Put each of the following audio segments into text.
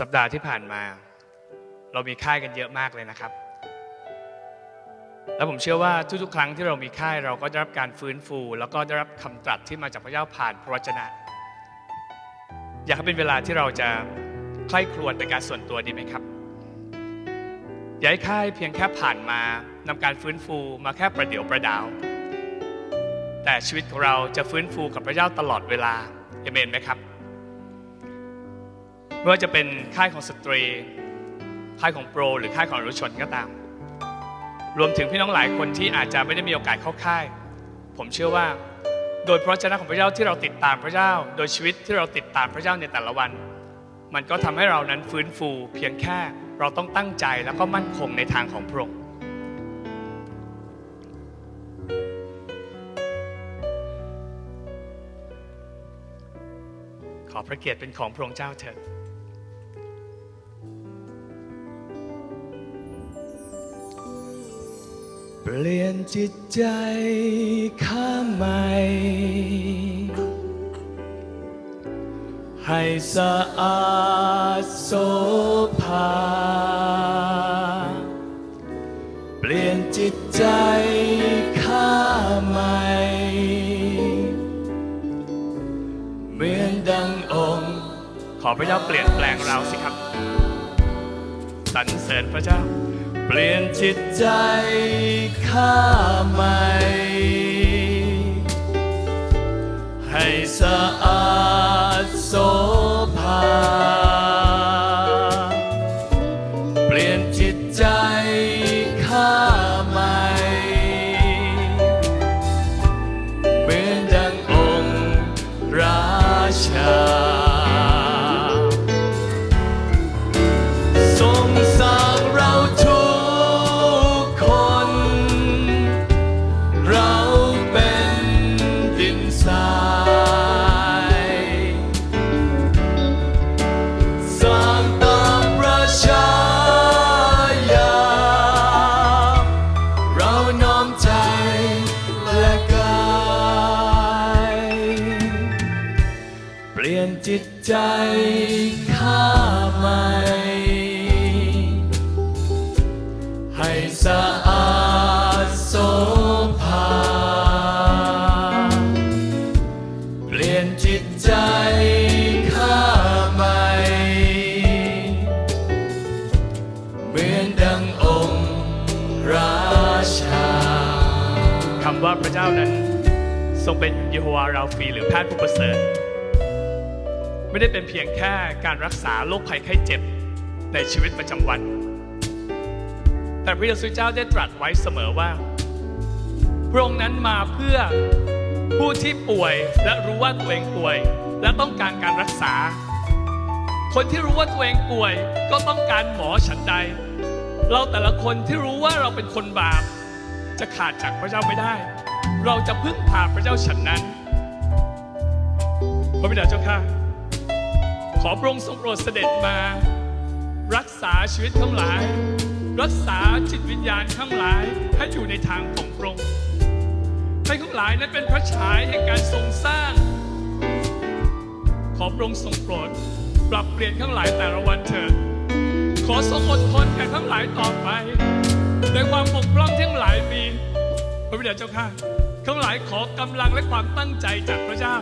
สัปดาห์ที่ผ่านมา เรามีค่ายกันเยอะมากเลยนะครับ และผมเชื่อว่าทุกๆ ครั้งที่เรามีค่ายเราก็ได้รับการฟื้นฟู แล้วก็ได้รับคำตรัสที่มาจากพระเจ้าผ่านพระวจนะ อยากให้เป็นเวลาที่เราจะใคร่ครวญเป็นการส่วนตัวดีไหมครับอย่าให้ค่ายเพียงแค่ผ่านมานำการฟื้นฟูมาแค่ประเดี๋ยวประดาว แต่ชีวิตของเราจะฟื้นฟูกับพระเจ้าตลอดเวลาเอเมนไหมครับ ไม่ว่าจะเป็นค่ายของสตรี ค่ายของโปร หรือค่ายของอนุชนก็ตาม รวมถึงพี่น้องหลายคนที่อาจจะไม่ได้มีโอกาสเข้าค่าย ผมเชื่อว่า โดยพระเจ้าของพระเจ้าที่เราติดตามพระเจ้า โดยชีวิตที่เราติดตามพระเจ้าในแต่ละวัน มันก็ทำให้เรานั้นฟื้นฟูเพียงแค่เราต้องตั้งใจแล้วก็มั่นคงในทางของพระองค์ขอพระเกียรติเป็นของพระองค์เจ้าเถิด ปลี่ยนจิตใจข้าใหม่ ให้สะอาดโสภา เปลี่ยนจิตใจข้าใหม่ เหมือนดังองค์ ขอพระเจ้าเปลี่ยนแปลงเราสิครับสรรเสริญพระเจ้า เปลี่ยนจิตใจข้าใหม่ ให้สะอาดโสภา นั้น ทรงเป็นเยโฮวาราฟีหรือแพทย์ผู้ประเสริฐ ไม่ได้เป็นเพียงแค่การรักษาโรคภัยไข้เจ็บในชีวิตประจำวัน แต่พระเยซูเจ้าได้ตรัสไว้เสมอว่า พระองค์นั้นมาเพื่อผู้ที่ป่วยและรู้ว่าตัวเองป่วย และต้องการการรักษา คนที่รู้ว่าตัวเองป่วยก็ต้องการหมอฉันใด เราแต่ละคนที่รู้ว่าเราเป็นคนบาปจะขาดจากพระเจ้าไม่ได้ เราจะพึ่งพาพระเจ้าฉันนั้น พระบิดาเจ้าข้าขอพระองค์ทรงโปรดเสด็จมา รักษาชีวิตทั้งหลาย รักษาจิตวิญญาณทั้งหลายให้อยู่ในทางของพระองค์ให้ทั้งหลายนั้นเป็นพระฉายแห่งการทรงสร้าง ขอพระองค์ทรงโปรดปรับเปลี่ยนทั้งหลายแต่ละวันเถิดขอทรงอดทนแก่ทั้งหลายต่อไปในความบกพร่องที่ทั้งหลายมีพระบิดาเจ้าข้า ทั้งหลายขอกำลังและความตั้งใจจากพระเจ้า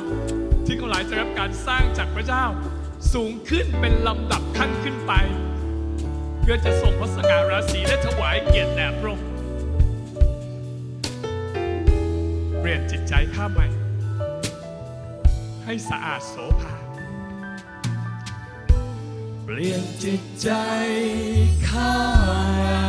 ที่ทั้งหลายจะรับการสร้างจากพระเจ้า สูงขึ้นเป็นลำดับขั้นขึ้นไป เพื่อจะส่งพระสง่าราศีและถวายเกียรติแด่พระองค์เปลี่ยนจิตใจข้าใหม่ ให้สะอาดโสภาเปลี่ยนจิตใจข้า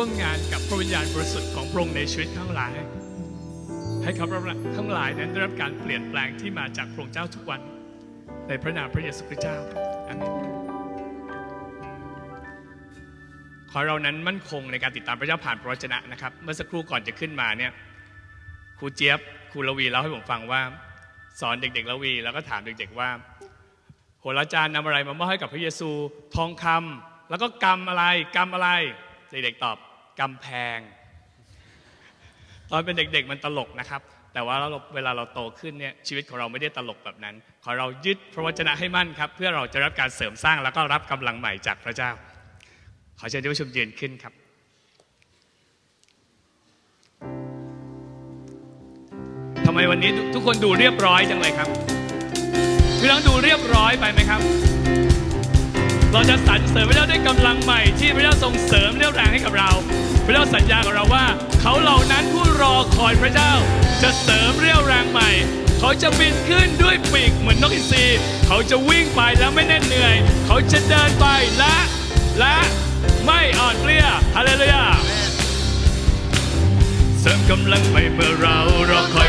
ร่วมงานกับพระวิญญาณบริสุทธิ์ของพระองค์ในชีวิตทั้งหลาย ให้ข้าพเจ้าทั้งหลายนั้นได้รับการเปลี่ยนแปลงที่มาจากพระองค์เจ้าทุกวัน ในพระนามพระเยซูคริสต์เจ้าอาเมนขอเรานั้นมั่นคงในการติดตามพระเจ้าผ่านพระวจนะนะครับ เมื่อสักครู่ก่อนจะขึ้นมาเนี่ยครูเจี๊ยบครูละวีเล่าให้ผมฟังว่า สอนเด็กๆละวีแล้วก็ถามเด็ก ๆว่าโหราจารย์นำอะไรมามอบให้กับพระเยซูทองคำแล้วก็กำอะไรกำอะไรเด็กๆตอบ กำแพง ตอนเป็นเด็กๆมันตลกนะครับ แต่ว่าเราเวลาเราโตขึ้นเนี่ยชีวิตของเราไม่ได้ตลกแบบนั้น ขอเรายึดพระวจนะให้มั่นครับ เพื่อเราจะรับการเสริมสร้างแล้วก็รับกำลังใหม่จากพระเจ้า ขอเชิญท่านผู้ชมยืนขึ้นครับทำไมวันนี้ทุกคนดูเรียบร้อยจังเลยครับพี่น้องดูเรียบร้อยไปไหมครับ เราจะสรรเสริมพระเจ้าด้วยกำลังใหม่ที่พระเจ้าทรงเสริมเรี่ยวแรงให้กับเรา พระเจ้าสัญญากับเราว่า เขาเหล่านั้นผู้รอคอยพระเจ้า จะเสริมเรี่ยวแรงใหม่ เขาจะบินขึ้นด้วยปีกเหมือนนกอินทรีเขาจะวิ่งไปแล้วไม่แน่เหนื่อย เขาจะเดินไปและและไม่อ่อนเปลี้ยฮาเลลูยาเสริมกำลังใหม่เมื่อเรารอคอย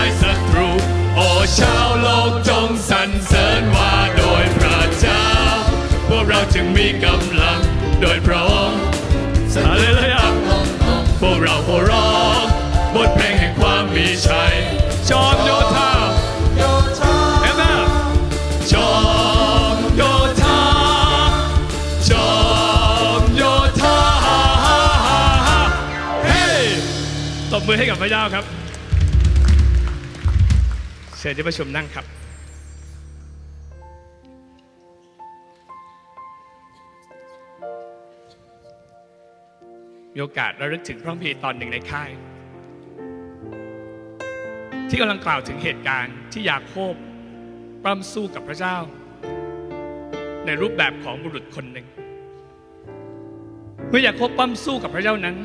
ายศัตรู โอ้ชาวโลกจงสรรเสริญว่าโดยพระเจ้า พวกเราจึงมีกำลังโดยพระองค์ฮาเลลูยาพวกเราโหร้องบทเพลงแห่งความมีชัย จอมโยธาเอเมจอมโยธาจอมโยธาเฮ้ตบมือให้กับพระเจ้าครับ เชิญที่ประชุมนั่งครับ มีโอกาสระลึกถึงพระคัมภีร์ตอนหนึ่งในค่าย ที่กำลังกล่าวถึงเหตุการณ์ที่ยาโคบปล้ำสู้กับพระเจ้า ในรูปแบบของบุรุษคนหนึ่ง เมื่อยาโคบปล้ำสู้กับพระเจ้านั้น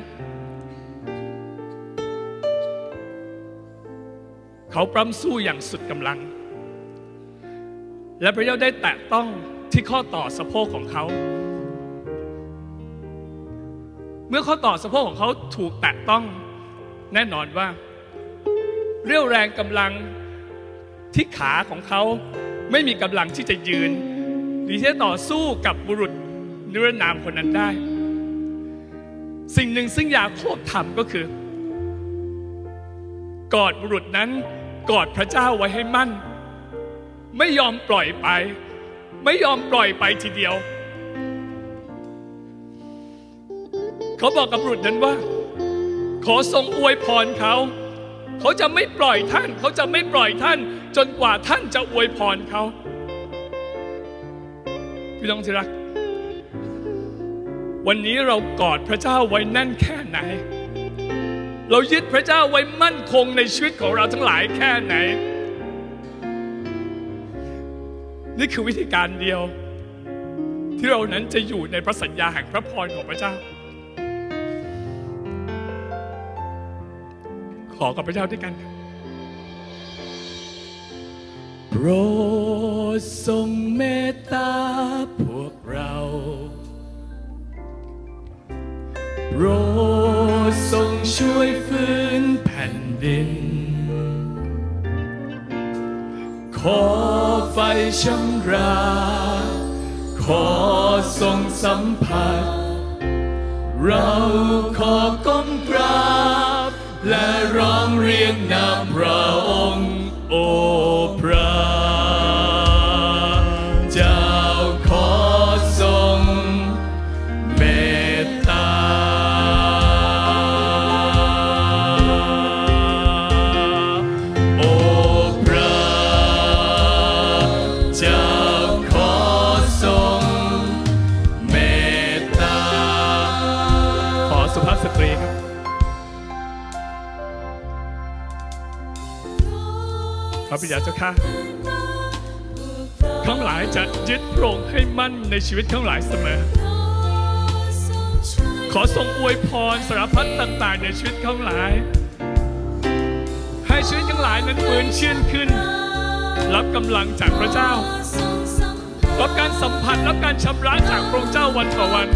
เขาปล้ำสู้อย่างสุดกำลัง และพระเจ้าได้แตะต้องที่ข้อต่อสะโพกของเขา เมื่อข้อต่อสะโพกของเขาถูกแตะต้องแน่นอนว่า เรี่ยวแรงกำลังที่ขาของเขาไม่มีกำลังที่จะยืน หรือที่จะต่อสู้กับบุรุษนิรนามคนนั้นได้ สิ่งหนึ่งซึ่งยาโคบทำก็คือ กอดบุรุษนั้น กอดพระเจ้าไว้ให้มั่น ไม่ยอมปล่อยไป ไม่ยอมปล่อยไปทีเดียว เขาบอกกับบุรุษนั้นว่า ขอทรงอวยพรเขา เขาจะไม่ปล่อยท่าน เขาจะไม่ปล่อยท่าน จนกว่าท่านจะอวยพรเขาพี่น้องที่รัก วันนี้เรากอดพระเจ้าไว้แน่นแค่ไหน เรายึดพระเจ้าไว้มั่นคงในชีวิตของเราทั้งหลายแค่ไหน นี่คือวิธีการเดียว ที่เรานั้นจะอยู่ในพระสัญญาแห่งพระพรของพระเจ้า ขอกับพระเจ้าด้วยกันโปรดทรงเมตตาพวกเราโปรด ช่วยฟื้นแผ่นดิน ขอไฟชำราขอทรงสัมผัส เราขอก้มกราบ และร้องเรียกนามพระองค์โอพ พระบิดาเจ้าข้างหลายจะยึดพระองค์ให้มั่นในชีวิตทั้งหลายเสมอ ขอทรงอวยพรสารพัดต่างๆ ในชีวิตทั้งหลาย ให้ชีวิตทั้งหลายนั้นฟื้นชื่นขึ้น รับกำลังจากพระเจ้า รับการสัมผัสรับการชำระจากพระองค์เจ้าวันต่อวัน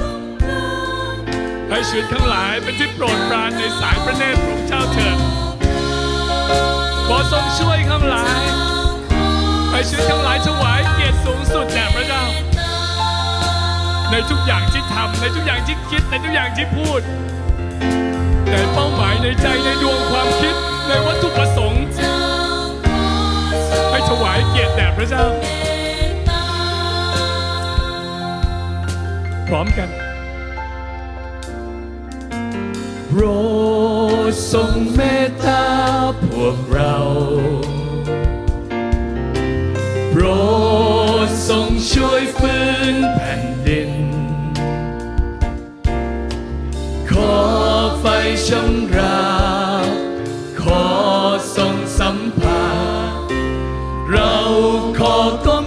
ให้ชีวิตทั้งหลายเป็นที่โปรดปรานในสายพระเนตรพระองค์เจ้าเถิดขอทรงช่วยทั้งหลาย ชีวิตทั้งหลายถวายเกียรติสูงสุดแด่พระเจ้า ในทุกอย่างที่ทำในทุกอย่างที่คิดในทุกอย่างที่พูดในเป้าหมายในใจในดวงความคิดในวัตถุประสงค์ให้ถวายเกียรติแด่พระเจ้า พร้อมกันโปรดทรงเมตตาพวกเรา ช่วยฟื้นแผ่นดิน ขอไฟชำรา ขอทรงสัมผัสเราขอก็